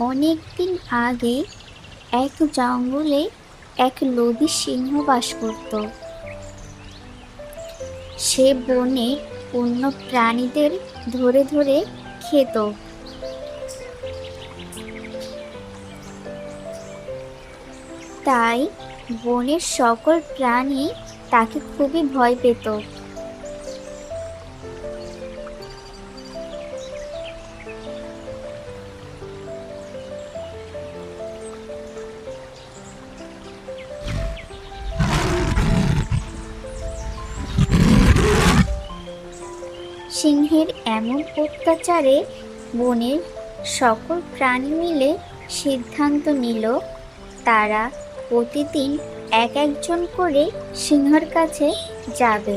অনেক দিন আগে এক জঙ্গলে এক লোভী সিংহ বাস করত। সে বনে অন্য প্রাণীদের ধরে ধরে খেত। তাই বনের সকল প্রাণী তাকে খুবই ভয় পেত। সিংহের এমন অত্যাচারে বনের সকল প্রাণী মিলে সিদ্ধান্ত নিল, তারা প্রতিদিন এক একজন করে সিংহর কাছে যাবে,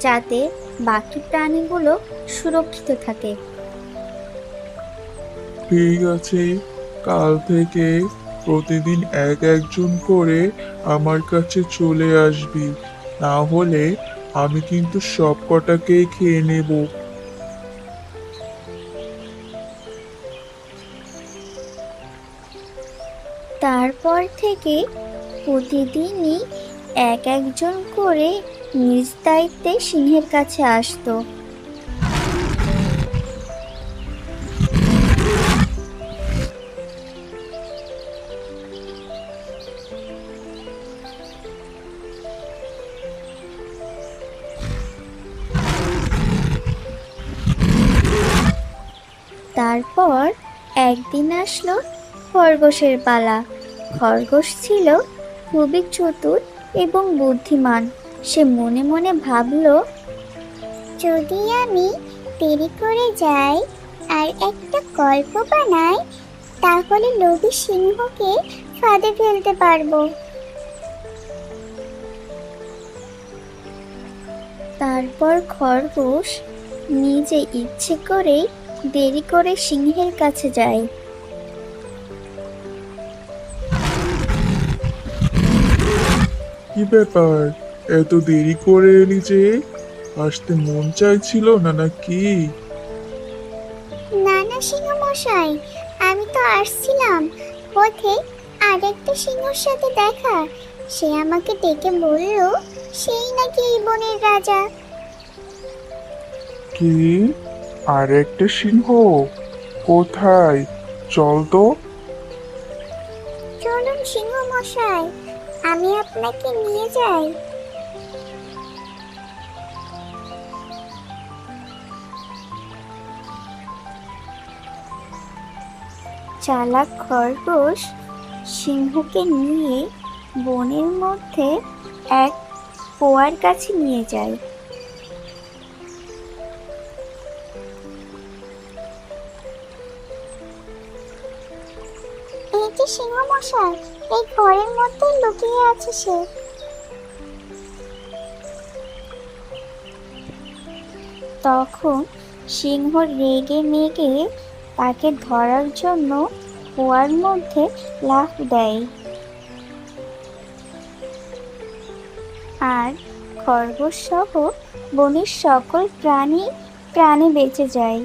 যাতে বাকি প্রাণীগুলো সুরক্ষিত থাকে। ঠিক আছে, কাল থেকে প্রতিদিন এক একজন করে আমার কাছে চলে আসবি, না হলে আমি কিন্তু সব কটাকেই খেয়ে নেব। তারপর থেকে প্রতিদিনই এক একজন করে নিজ দায়িত্বে সিংহের কাছে আসতো। তারপর একদিন আসলো খরগোশের পালা। খরগোশ ছিল খুবই চতুর এবং বুদ্ধিমান। সে মনে মনে ভাবলো, যদি আমি দেরি করে যাই আর একটা গল্প বানাই, তাহলে লোভী সিংহকে ফাঁদে ফেলতে পারব। তারপর খরগোশ নিজে ইচ্ছে করেই দেরি করে সিংহের কাছে যায়। কি ব্যাপার? এত দেরি করে এলি যে? আসতে মন চাইছিল না নাকি? না না সিংহ মশাই আমি তো আসছিলাম। পথে আরেকটা সিংহর সাথে দেখা। সে আমাকে ডেকে বলল সেই নাকি এই বনের রাজা। কি? আর একটা সিংহ? কোথায়? চল তো। চলুন সিংহ মশাই আমি আপনাকে নিয়ে যাই। চালাক খরগোশ সিংহকে নিয়ে বনের মধ্যে এক পোয়ার কাছে নিয়ে যায়। এই যে সিংহ মশাই এই ঘরের মধ্যে লুকিয়ে আছে সে। তখন সিংহ রেগে মেগে তাকে ধরার জন্য কুয়ার মধ্যে লাফ দেয়। আর খরগোশ সহ বনের সকল প্রাণী প্রাণে বেঁচে যায়।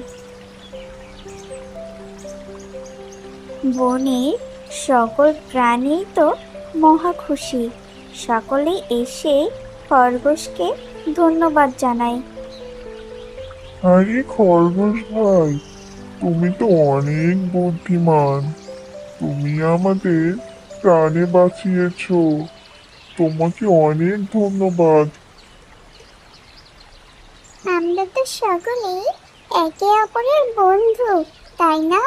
বনের সকল প্রাণী তো মহা খুশি। সকলে এসে খরগোশকে ধন্যবাদ জানায়। আরে খরগোশ ভাই তুমি তো অনেক বুদ্ধিমান। তুমি আমাদের প্রাণে বাঁচিয়েছো। তোমাকে অনেক ধন্যবাদ। আমরা তো সকলেই একে অপরের বন্ধু তাই না?